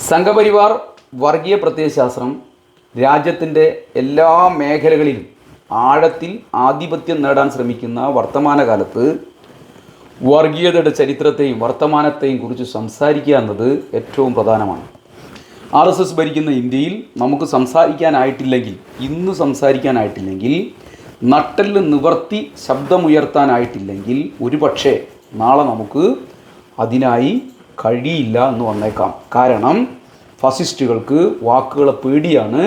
സംഘപരിവാർ വർഗീയ പ്രത്യയശാസ്ത്രം രാജ്യത്തിന്റെ എല്ലാ മേഖലകളിലും ആഴത്തിൽ ആധിപത്യം നേടാൻ ശ്രമിക്കുന്ന വർത്തമാനകാലത്ത് വർഗീയതയുടെ ചരിത്രത്തെയും വർത്തമാനത്തെയും കുറിച്ച് സംസാരിക്കുക എന്നത് ഏറ്റവും പ്രധാനമാണ്. ആർ എസ് എസ് ഭരിക്കുന്ന ഇന്ത്യയിൽ നമുക്ക് സംസാരിക്കാനായിട്ടില്ലെങ്കിൽ ഇന്ന് സംസാരിക്കാനായിട്ടില്ലെങ്കിൽ നട്ടെല്ല് നിവർത്തി ശബ്ദമുയർത്താനായിട്ടില്ലെങ്കിൽ ഒരുപക്ഷെ നാളെ നമുക്ക് അതിനായി കഴിയില്ല എന്ന് വന്നേക്കാം. കാരണം ഫാസിസ്റ്റുകൾക്ക് വാക്കുകളെ പേടിയാണ്.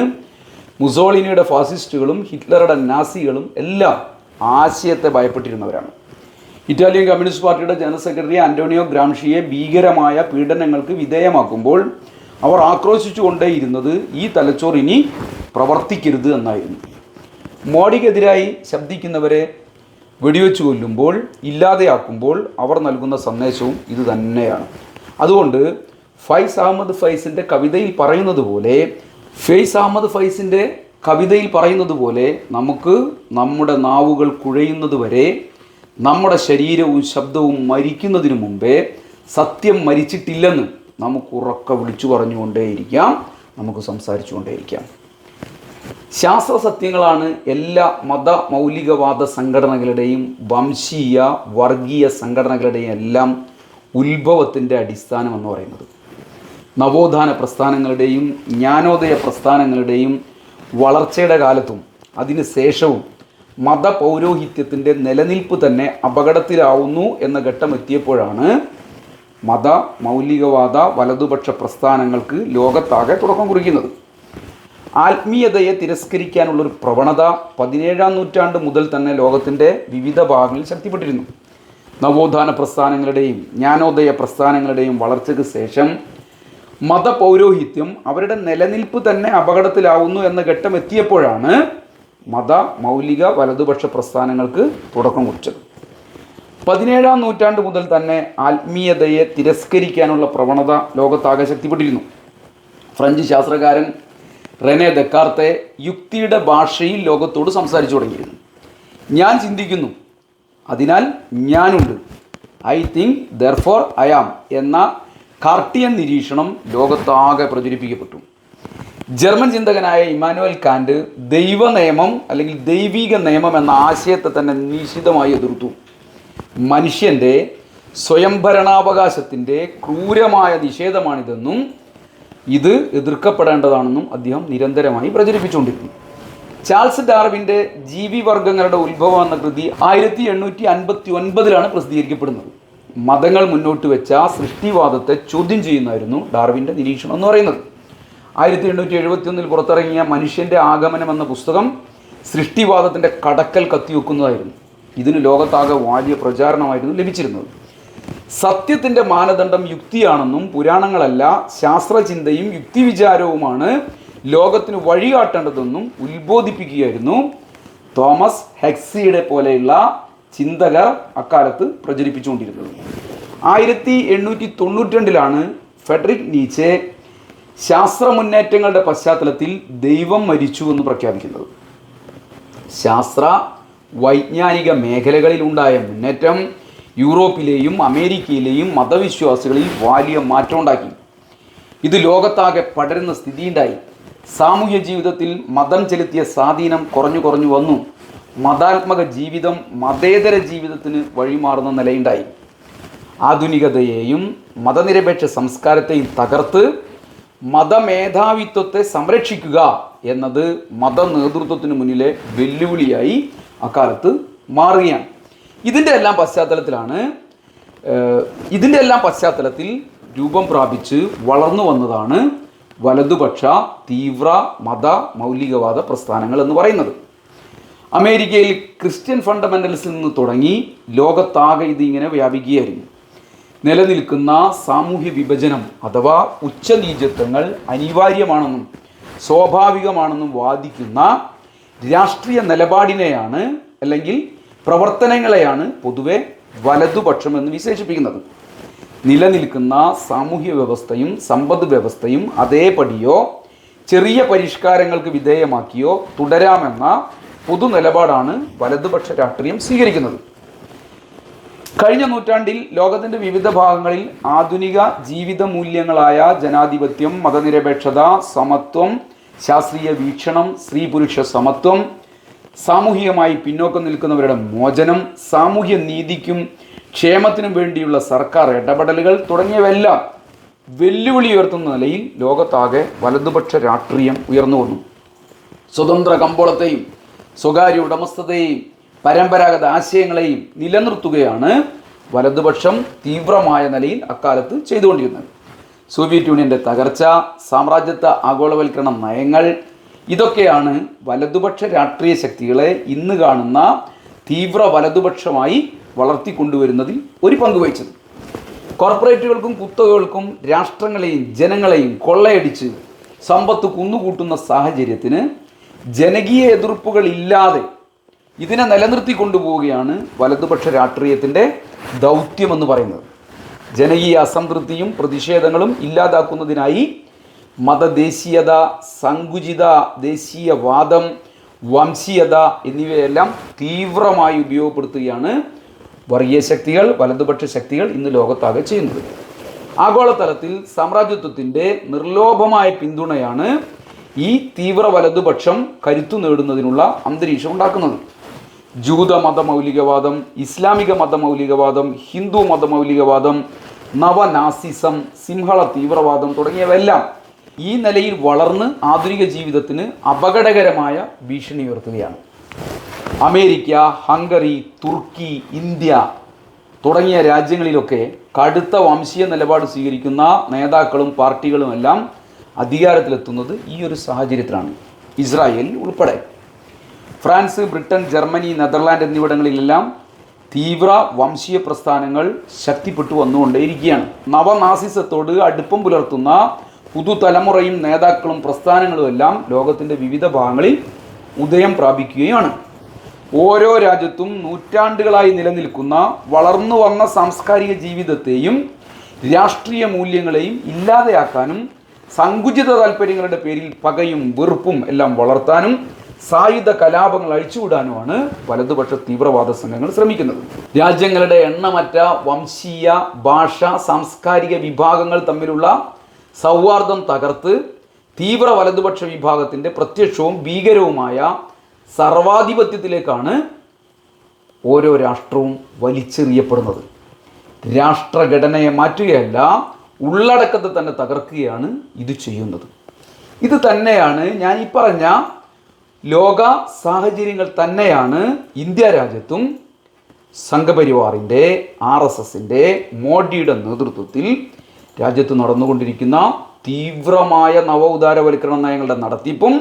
മുസോളിനിയുടെ ഫാസിസ്റ്റുകളും ഹിറ്റ്ലറുടെ നാസികളും എല്ലാം ആശയത്തെ ഭയപ്പെട്ടിരുന്നവരാണ്. ഇറ്റാലിയൻ കമ്മ്യൂണിസ്റ്റ് പാർട്ടിയുടെ ജനറൽ സെക്രട്ടറി അന്റോണിയോ ഗ്രാംഷിയെ ഭീകരമായ പീഡനങ്ങൾക്ക് വിധേയമാക്കുമ്പോൾ അവർ ആക്രോശിച്ചുകൊണ്ടേയിരുന്നത് ഈ തലച്ചോർ ഇനി പ്രവർത്തിക്കരുത് എന്നായിരുന്നു. മോഡിക്കെതിരായി ശബ്ദിക്കുന്നവരെ വെടിവെച്ച് കൊല്ലുമ്പോൾ ഇല്ലാതെയാക്കുമ്പോൾ അവർ നൽകുന്ന സന്ദേശവും ഇത് തന്നെയാണ് അതുകൊണ്ട് ഫൈസ് അഹമ്മദ് ഫൈസിന്റെ കവിതയിൽ പറയുന്നത് പോലെ ഫൈസ് അഹമ്മദ് ഫൈസിന്റെ കവിതയിൽ പറയുന്നത് പോലെ നമുക്ക് നമ്മുടെ നാവുകൾ കുഴയുന്നത് വരെ നമ്മുടെ ശരീരവും ശബ്ദവും മരിക്കുന്നതിന് മുമ്പേ സത്യം മരിച്ചിട്ടില്ലെന്ന് നമുക്ക് ഉറക്ക വിളിച്ചു പറഞ്ഞുകൊണ്ടേയിരിക്കാം. നമുക്ക് സംസാരിച്ചു കൊണ്ടേയിരിക്കാം ശാസ്ത്ര സത്യങ്ങളാണ് എല്ലാ മത മൗലികവാദ സംഘടനകളുടെയും വംശീയ വർഗീയ സംഘടനകളുടെയും എല്ലാം ഉത്ഭവത്തിന്റെ അടിസ്ഥാനം എന്ന് പറയുന്നത്. നവോത്ഥാന പ്രസ്ഥാനങ്ങളുടെയും ജ്ഞാനോദയ പ്രസ്ഥാനങ്ങളുടെയും വളർച്ചയുടെ കാലത്തും അതിന് ശേഷവും മതപൗരോഹിത്യത്തിന്റെ നിലനിൽപ്പ് തന്നെ അപകടത്തിലാവുന്നു എന്ന ഘട്ടം എത്തിയപ്പോഴാണ് മത മൗലികവാദ വലതുപക്ഷ പ്രസ്ഥാനങ്ങൾക്ക് ലോകത്താകെ തുടക്കം കുറിക്കുന്നത്. ആത്മീയതയെ തിരസ്കരിക്കാനുള്ളൊരു പ്രവണത പതിനേഴാം നൂറ്റാണ്ട് മുതൽ തന്നെ ലോകത്തിന്റെ വിവിധ ഭാഗങ്ങളിൽ ശക്തിപ്പെട്ടിരുന്നു. നവോത്ഥാന പ്രസ്ഥാനങ്ങളുടെയും ജ്ഞാനോദയ പ്രസ്ഥാനങ്ങളുടെയും വളർച്ചയ്ക്ക് ശേഷം മതപൗരോഹിത്യം അവരുടെ നിലനിൽപ്പ് തന്നെ അപകടത്തിലാവുന്നു എന്ന ഘട്ടം എത്തിയപ്പോഴാണ് മത മൗലിക വലതുപക്ഷ പ്രസ്ഥാനങ്ങൾക്ക് തുടക്കം കുറിച്ചത്. പതിനേഴാം നൂറ്റാണ്ട് മുതൽ തന്നെ ആത്മീയതയെ തിരസ്കരിക്കാനുള്ള പ്രവണത ലോകത്താകെ ശക്തിപ്പെട്ടിരുന്നു. ഫ്രഞ്ച് ശാസ്ത്രകാരൻ റെനെ ദക്കാർത്തെ യുക്തിയുടെ ഭാഷയിൽ ലോകത്തോട് സംസാരിച്ചു തുടങ്ങിയിരുന്നു. ഞാൻ ചിന്തിക്കുന്നു അതിനാൽ ഞാനുണ്ട്. I think therefore I am എന്ന കാർട്ടിയൻ നിരീക്ഷണം ലോകത്താകെ പ്രചരിപ്പിക്കപ്പെട്ടു. ജർമ്മൻ ചിന്തകനായ ഇമാനുവൽ കാന്റ് ദൈവ നിയമം അല്ലെങ്കിൽ ദൈവിക നിയമം എന്ന ആശയത്തെ തന്നെ നിശിതമായി എതിർത്തു. മനുഷ്യന്റെ സ്വയംഭരണാവകാശത്തിന്റെ ക്രൂരമായ നിഷേധമാണിതെന്നും ഇത് എതിർക്കപ്പെടേണ്ടതാണെന്നും അദ്ദേഹം നിരന്തരമായി പ്രചരിപ്പിച്ചുകൊണ്ടിരുന്നു. ചാൾസ് ഡാർവിന്റെ ജീവിവർഗങ്ങളുടെ ഉത്ഭവം എന്ന കൃതി ആയിരത്തി എണ്ണൂറ്റി അൻപത്തി ഒൻപതിലാണ് പ്രസിദ്ധീകരിക്കപ്പെടുന്നത്. മതങ്ങൾ മുന്നോട്ട് വെച്ച സൃഷ്ടിവാദത്തെ ചോദ്യം ചെയ്യുന്നതായിരുന്നു ഡാർവിന്റെ നിരീക്ഷണം എന്ന് പറയുന്നത്. ആയിരത്തി എണ്ണൂറ്റി എഴുപത്തി ഒന്നിൽ പുറത്തിറങ്ങിയ മനുഷ്യന്റെ ആഗമനം എന്ന പുസ്തകം സൃഷ്ടിവാദത്തിന്റെ കടക്കൽ കത്തിവെക്കുന്നതായിരുന്നു. ഇതിന് ലോകത്താകെ വലിയ പ്രചാരണമായിരുന്നു ലഭിച്ചിരുന്നത്. സത്യത്തിന്റെ മാനദണ്ഡം യുക്തിയാണെന്നും പുരാണങ്ങളല്ല ശാസ്ത്രചിന്തയും യുക്തിവിചാരവുമാണ് ലോകത്തിന് വഴികാട്ടേണ്ടതെന്നും ഉത്ബോധിപ്പിക്കുകയായിരുന്നു തോമസ് ഹെക്സിയുടെ പോലെയുള്ള ചിന്തകർ അക്കാലത്ത് പ്രചരിപ്പിച്ചുകൊണ്ടിരുന്നത്. ആയിരത്തി എണ്ണൂറ്റി തൊണ്ണൂറ്റി രണ്ടിലാണ് ഫെഡറിക് നീച്ചെ ശാസ്ത്ര മുന്നേറ്റങ്ങളുടെ പശ്ചാത്തലത്തിൽ ദൈവം മരിച്ചു എന്ന് പ്രഖ്യാപിക്കുന്നത്. ശാസ്ത്ര വൈജ്ഞാനിക മേഖലകളിലുണ്ടായ മുന്നേറ്റം യൂറോപ്പിലെയും അമേരിക്കയിലെയും മതവിശ്വാസികളിൽ വലിയ മാറ്റമുണ്ടാക്കി. ഇത് ലോകത്താകെ പടരുന്ന സ്ഥിതിയുണ്ടായി. സാമൂഹ്യ ജീവിതത്തിൽ മതം ചെലുത്തിയ സ്വാധീനം കുറഞ്ഞു കുറഞ്ഞു വന്നു. മതാത്മക ജീവിതം മതേതര ജീവിതത്തിന് വഴിമാറുന്ന നിലയുണ്ടായി. ആധുനികതയെയും മതനിരപേക്ഷ സംസ്കാരത്തെയും തകർത്ത് മതമേധാവിത്വത്തെ സംരക്ഷിക്കുക എന്നത് മത നേതൃത്വത്തിന് മുന്നിലെ വെല്ലുവിളിയായി അക്കാലത്ത് മാറുകയാണ്. ഇതിന്റെ എല്ലാം പശ്ചാത്തലത്തിലാണ് ഇതിന്റെ എല്ലാം പശ്ചാത്തലത്തിൽ രൂപം പ്രാപിച്ച് വളർന്നു വന്നതാണ് വലതുപക്ഷ തീവ്ര മത മൗലികവാദ പ്രസ്ഥാനങ്ങൾ എന്ന് പറയുന്നത്. അമേരിക്കയിൽ ക്രിസ്ത്യൻ ഫണ്ടമെന്റൽസിൽ നിന്ന് തുടങ്ങി ലോകത്താകെ ഇത് ഇങ്ങനെ വ്യാപിക്കുകയായിരുന്നു. നിലനിൽക്കുന്ന സാമൂഹ്യ വിഭജനം അഥവാ ഉച്ചനീചത്വങ്ങൾ അനിവാര്യമാണെന്നും സ്വാഭാവികമാണെന്നും വാദിക്കുന്ന രാഷ്ട്രീയ നിലപാടിനെയാണ് അല്ലെങ്കിൽ പ്രവർത്തനങ്ങളെയാണ് പൊതുവെ വലതുപക്ഷം എന്ന് വിശേഷിപ്പിക്കുന്നത്. നിലനിൽക്കുന്ന സാമൂഹ്യ വ്യവസ്ഥയും സമ്പദ് വ്യവസ്ഥയും അതേപടിയോ ചെറിയ പരിഷ്കാരങ്ങൾക്ക് വിധേയമാക്കിയോ തുടരാമെന്ന പൊതു നിലപാടാണ് വലതുപക്ഷ രാഷ്ട്രീയം സ്വീകരിക്കുന്നത്. കഴിഞ്ഞ നൂറ്റാണ്ടിൽ ലോകത്തിന്റെ വിവിധ ഭാഗങ്ങളിൽ ആധുനിക ജീവിത മൂല്യങ്ങളായ ജനാധിപത്യം മതനിരപേക്ഷത സമത്വം ശാസ്ത്രീയ വീക്ഷണം സ്ത്രീ പുരുഷ സമത്വം സാമൂഹികമായി പിന്നോക്കം നിൽക്കുന്നവരുടെ മോചനം സാമൂഹ്യ നീതിക്കും ക്ഷേമത്തിനും വേണ്ടിയുള്ള സർക്കാർ ഇടപെടലുകൾ തുടങ്ങിയവയെല്ലാം വെല്ലുവിളി ഉയർത്തുന്ന നിലയിൽ ലോകത്താകെ വലതുപക്ഷ രാഷ്ട്രീയം ഉയർന്നു വന്നു. സ്വതന്ത്ര കമ്പോളത്തെയും സ്വകാര്യ ഉടമസ്ഥതയെയും പരമ്പരാഗത ആശയങ്ങളെയും നിലനിർത്തുകയാണ് വലതുപക്ഷം തീവ്രമായ നിലയിൽ അക്കാലത്ത് ചെയ്തുകൊണ്ടിരുന്നത്. സോവിയറ്റ് യൂണിയന്റെ തകർച്ച സാമ്രാജ്യത്വ ആഗോളവൽക്കരണ നയങ്ങൾ ഇതൊക്കെയാണ് വലതുപക്ഷ രാഷ്ട്രീയ ശക്തികളെ ഇന്ന് കാണുന്ന തീവ്ര വലതുപക്ഷമായി വളർത്തിക്കൊണ്ടുവരുന്നതിൽ ഒരു പങ്ക് വഹിച്ചത്. കോർപ്പറേറ്റുകൾക്കും കുത്തകകൾക്കും രാഷ്ട്രങ്ങളെയും ജനങ്ങളെയും കൊള്ളയടിച്ച് സമ്പത്ത് കുന്നുകൂട്ടുന്ന സാഹചര്യത്തിന് ജനകീയ എതിർപ്പുകളില്ലാതെ ഇതിനെ നിലനിർത്തി കൊണ്ടുപോവുകയാണ് വലതുപക്ഷ രാഷ്ട്രീയത്തിന്റെ ദൗത്യമെന്ന് പറയുന്നത്. ജനകീയ അസംതൃപ്തിയും പ്രതിഷേധങ്ങളും ഇല്ലാതാക്കുന്നതിനായി മതദേശീയത സങ്കുചിത ദേശീയവാദം വംശീയത എന്നിവയെല്ലാം തീവ്രമായി ഉപയോഗപ്പെടുത്തുകയാണ് വർഗീയ ശക്തികൾ വലതുപക്ഷ ശക്തികൾ ഇന്ന് ലോകത്താകെ ചെയ്യുന്നത്. ആഗോളതലത്തിൽ സാമ്രാജ്യത്വത്തിന്റെ നിർലോഭമായ പിന്തുണയാണ് ഈ തീവ്ര വലതുപക്ഷം കരുത്തു നേടുന്നതിനുള്ള അന്തരീക്ഷം ഉണ്ടാക്കുന്നത്. ജൂത മതമൗലികവാദം ഇസ്ലാമിക മതമൗലികവാദം ഹിന്ദു മതമൗലികവാദം നവനാസിസം സിംഹള തീവ്രവാദം തുടങ്ങിയവയെല്ലാം ഈ നിലയിൽ വളർന്ന് ആധുനിക ജീവിതത്തിന് അപകടകരമായ ഭീഷണി ഉയർത്തുകയാണ്. അമേരിക്ക ഹംഗറി തുർക്കി ഇന്ത്യ തുടങ്ങിയ രാജ്യങ്ങളിലൊക്കെ കടുത്ത വംശീയ നിലപാട് സ്വീകരിക്കുന്ന നേതാക്കളും പാർട്ടികളും എല്ലാം അധികാരത്തിലെത്തുന്നത് ഈ ഒരു സാഹചര്യത്തിലാണ്. ഇസ്രായേൽ ഉൾപ്പെടെ. ഫ്രാൻസ് ബ്രിട്ടൻ ജർമ്മനി നെതർലാൻഡ് എന്നിവിടങ്ങളിലെല്ലാം തീവ്ര വംശീയ പ്രസ്ഥാനങ്ങൾ ശക്തിപ്പെട്ടു വന്നുകൊണ്ടേയിരിക്കുകയാണ്. നവനാസിസത്തോട് അടുപ്പം പുലർത്തുന്ന പുതുതലമുറയും നേതാക്കളും പ്രസ്ഥാനങ്ങളും എല്ലാം ലോകത്തിന്റെ വിവിധ ഭാഗങ്ങളിൽ ഉദയം പ്രാപിക്കുകയാണ്. ഓരോ രാജ്യത്തും നൂറ്റാണ്ടുകളായി നിലനിൽക്കുന്ന വളർന്നു വന്ന സാംസ്കാരിക ജീവിതത്തെയും രാഷ്ട്രീയ മൂല്യങ്ങളെയും ഇല്ലാതെയാക്കാനും സങ്കുചിത താല്പര്യങ്ങളുടെ പേരിൽ പകയും വെറുപ്പും എല്ലാം വളർത്താനും സായുധ കലാപങ്ങൾ അഴിച്ചുവിടാനുമാണ് വലതുപക്ഷ തീവ്രവാദ സംഘങ്ങൾ ശ്രമിക്കുന്നത്. രാജ്യങ്ങളുടെ എണ്ണമറ്റ വംശീയ ഭാഷ സാംസ്കാരിക വിഭാഗങ്ങൾ തമ്മിലുള്ള സൗഹാർദ്ദം തകർത്ത് തീവ്ര വലതുപക്ഷ വിഭാഗത്തിന്റെ പ്രത്യക്ഷവും ഭീകരവുമായ സർവാധിപത്യത്തിലേക്കാണ് ഓരോ രാഷ്ട്രവും വലിച്ചെറിയപ്പെടുന്നത്. രാഷ്ട്രഘടനയെ മാറ്റുകയല്ല ഉള്ളടക്കത്തെ തന്നെ തകർക്കുകയാണ് ഇത് ചെയ്യുന്നത്. ഇത് തന്നെയാണ് ഞാൻ ഈ പറഞ്ഞ ലോക സാഹചര്യങ്ങൾ തന്നെയാണ് ഇന്ത്യ രാജ്യത്തും സംഘപരിവാറിന്റെ ആർ എസ് എസിന്റെ മോഡിയുടെ നേതൃത്വത്തിൽ രാജ്യത്ത് നടന്നുകൊണ്ടിരിക്കുന്ന തീവ്രമായ നവ ഉദാരവൽക്കരണ നയങ്ങളുടെ നടത്തിപ്പും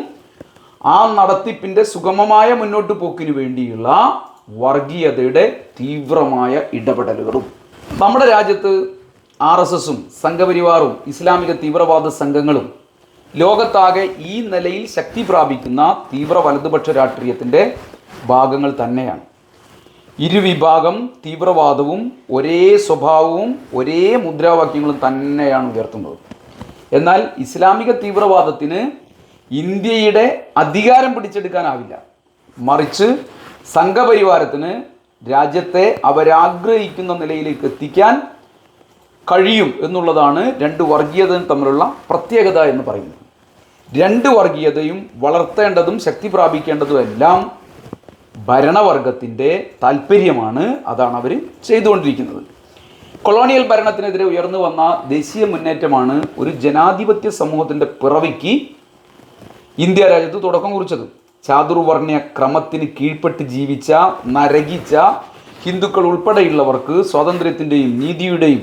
ആ നടത്തിപ്പിന്റെ സുഗമമായ മുന്നോട്ട് പോക്കിന് വേണ്ടിയുള്ള വർഗീയതയുടെ തീവ്രമായ ഇടപെടലുകളും. നമ്മുടെ രാജ്യത്ത് ആർ എസ് എസും സംഘപരിവാറും ഇസ്ലാമിക തീവ്രവാദ സംഘങ്ങളും ലോകത്താകെ ഈ നിലയിൽ ശക്തി പ്രാപിക്കുന്ന തീവ്ര വലതുപക്ഷ രാഷ്ട്രീയത്തിന്റെ ഭാഗങ്ങൾ തന്നെയാണ്. ഇരുവിഭാഗം തീവ്രവാദവും ഒരേ സ്വഭാവവും ഒരേ മുദ്രാവാക്യങ്ങളും തന്നെയാണ് ഉയർത്തുന്നത്. എന്നാൽ ഇസ്ലാമിക തീവ്രവാദത്തിന് ഇന്ത്യയുടെ അധികാരം പിടിച്ചെടുക്കാനാവില്ല. മറിച്ച് സംഘപരിവാരത്തിന് രാജ്യത്തെ അവരാഗ്രഹിക്കുന്ന നിലയിലേക്ക് എത്തിക്കാൻ കഴിയും എന്നുള്ളതാണ് രണ്ട് വർഗീയതയും തമ്മിലുള്ള പ്രത്യേകത എന്ന് പറയുന്നത്. രണ്ട് വർഗീയതയും വളർത്തേണ്ടതും ശക്തി പ്രാപിക്കേണ്ടതും എല്ലാം ഭരണവർഗത്തിന്റെ താല്പര്യമാണ് അതാണ് അവർ ചെയ്തുകൊണ്ടിരിക്കുന്നത്. കൊളോണിയൽ ഭരണത്തിനെതിരെ ഉയർന്നു വന്ന ദേശീയ മുന്നേറ്റമാണ് ഒരു ജനാധിപത്യ സമൂഹത്തിന്റെ പിറവിക്ക് ഇന്ത്യ രാജ്യത്ത് തുടക്കം കുറിച്ചത്. ചാതുർവർണയ ക്രമത്തിന് കീഴ്പ്പെട്ട് ജീവിച്ച നരകിച്ച ഹിന്ദുക്കൾ ഉൾപ്പെടെയുള്ളവർക്ക് സ്വാതന്ത്ര്യത്തിന്റെയും നീതിയുടെയും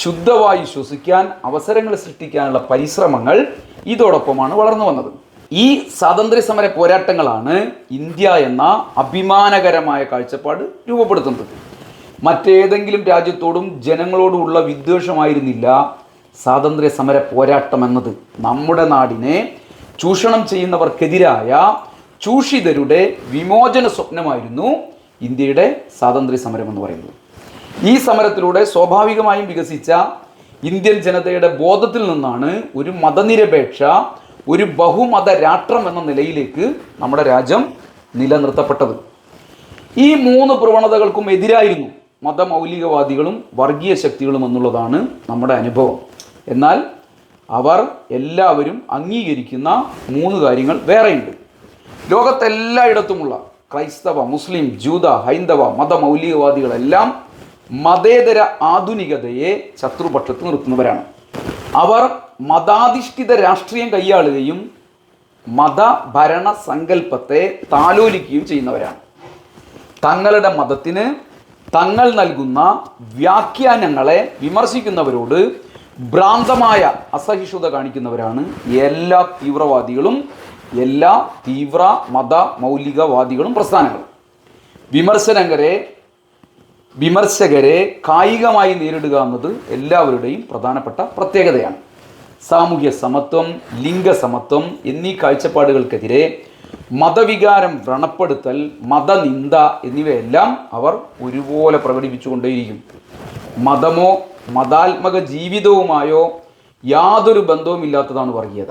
ശുദ്ധവായു ശ്വസിക്കാൻ അവസരങ്ങൾ സൃഷ്ടിക്കാനുള്ള പരിശ്രമങ്ങൾ ഇതോടൊപ്പമാണ് വളർന്നു വന്നത്. ഈ സ്വാതന്ത്ര്യ സമര പോരാട്ടങ്ങളാണ് ഇന്ത്യ എന്ന അഭിമാനകരമായ കാഴ്ചപ്പാട് രൂപപ്പെടുത്തുന്നത്. മറ്റേതെങ്കിലും രാജ്യത്തോടും ജനങ്ങളോടുമുള്ള വിദ്വേഷമായിരുന്നില്ല സ്വാതന്ത്ര്യ സമര പോരാട്ടം എന്നത് നമ്മുടെ നാടിനെ ചൂഷണം ചെയ്യുന്നവർക്കെതിരായ ചൂഷിതരുടെ വിമോചന സ്വപ്നമായിരുന്നു ഇന്ത്യയുടെ സ്വാതന്ത്ര്യ സമരം എന്ന് പറയുന്നത്. ഈ സമരത്തിലൂടെ സ്വാഭാവികമായും വികസിച്ച ഇന്ത്യൻ ജനതയുടെ ബോധത്തിൽ നിന്നാണ് ഒരു മതനിരപേക്ഷ ഒരു ബഹുമത രാഷ്ട്രം എന്ന നിലയിലേക്ക് നമ്മുടെ രാജ്യം നിലനിർത്തപ്പെട്ടത്. ഈ മൂന്ന് പ്രവണതകൾക്കും എതിരായിരുന്നു മതമൗലികവാദികളും വർഗീയ ശക്തികളും എന്നുള്ളതാണ് നമ്മുടെ അനുഭവം. എന്നാൽ അവർ എല്ലാവരും അംഗീകരിക്കുന്ന മൂന്ന് കാര്യങ്ങൾ വേറെയുണ്ട്. ലോകത്തെല്ലായിടത്തുമുള്ള ക്രൈസ്തവ മുസ്ലിം ജൂത ഹൈന്ദവ മതമൗലികവാദികളെല്ലാം മതേതര ആധുനികതയെ ശത്രുപക്ഷത്ത് നിർത്തുന്നവരാണ്. അവർ മതാധിഷ്ഠിത രാഷ്ട്രീയം കൈയാളുകയും മതഭരണ സങ്കല്പത്തെ താലോലിക്കുകയും ചെയ്യുന്നവരാണ്. തങ്ങളുടെ മതത്തിന് തങ്ങൾ നൽകുന്ന വ്യാഖ്യാനങ്ങളെ വിമർശിക്കുന്നവരോട് ഭ്രാന്തമായ അസഹിഷ്ണുത കാണിക്കുന്നവരാണ് എല്ലാ തീവ്രവാദികളും എല്ലാ തീവ്ര മത മൗലികവാദികളും പ്രസ്ഥാനങ്ങളും. വിമർശനകരെ വിമർശകരെ കായികമായി നേരിടുക എന്നത് എല്ലാവരുടെയും പ്രധാനപ്പെട്ട പ്രത്യേകതയാണ്. സാമൂഹ്യ സമത്വം ലിംഗസമത്വം എന്നീ കാഴ്ചപ്പാടുകൾക്കെതിരെ മതവികാരം വ്രണപ്പെടുത്തൽ മതനിന്ദ എന്നിവയെല്ലാം അവർ ഒരുപോലെ പ്രകടിപ്പിച്ചുകൊണ്ടേയിരിക്കും. മതമോ മതാത്മക ജീവിതവുമായോ യാതൊരു ബന്ധവുമില്ലാത്തതാണ് വർഗീയത.